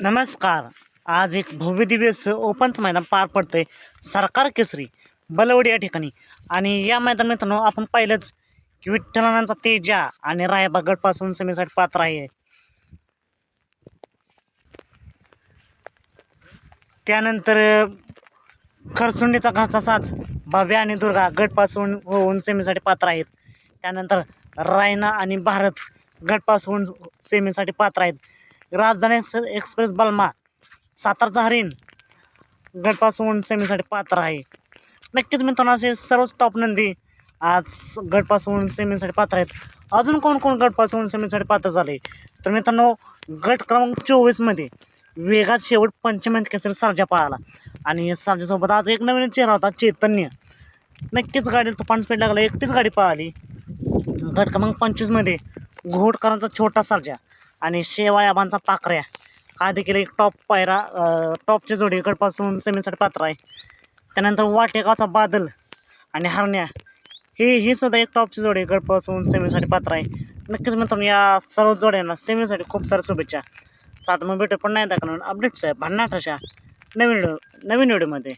नमस्कार. आज एक भव्य दिव्य ओपनचं मैदान पार पडतंय. सरकार केसरी बलवडी या ठिकाणी. आणि या मैदान मित्रांनो आपण पाहिलंच की विठ्ठलांचा तेजा आणि रायबा गटपासून सेमीसाठी पात्र आहे. त्यानंतर खरसुंडीचा घरचा साच भव्या आणि दुर्गा गटपासून होऊन सेमीसाठी पात्र आहेत. त्यानंतर रायना आणि भारत गटपासून सेमीसाठी पात्र आहेत. राजधानी एक्स एक्सप्रेस बलमा सातारचा हरिण गटपासून सेमीसाठी पात्र आहे. नक्कीच मित्रांनो असे सर्वच टॉप नंदी आज गटपासून सेमीसाठी पात्र आहेत. अजून कोण कोण गटपासून सेमीसाठी पात्र झाले? तर मित्रांनो गट क्रमांक चोवीसमध्ये वेगात शेवट पंचमंत केसरी सर्जा पळाला. आणि सर्जासोबत आज एक नवीन चेहरा होता चैतन्य. नक्कीच गाडी तुफान स्पीड लागला एकटीच गाडी पळाली. गट क्रमांक पंचवीसमध्ये घोटकरांचा छोटा सर्जा. आणि शेवाळ्याबांचा पाखऱ्या. हा देखील एक टॉप पायरा टॉपची जोडी गटपासून सेमीसाठी पात्र आहे. त्यानंतर वाटेगावचा बादल आणि हरण्या. ही ही सुद्धा एक टॉपची जोडी गटपासून सेमीसाठी पात्र आहे. नक्कीच मित्रांनो या सर्व जोड्यांना सेमीसाठी खूप साऱ्या शुभेच्छा. सात मग भेटू पण नाही दाखवणार अपडेट्स आहे भन्नाट अशा नवीन व्हिडिओ नवीन व्हिडिओमध्ये.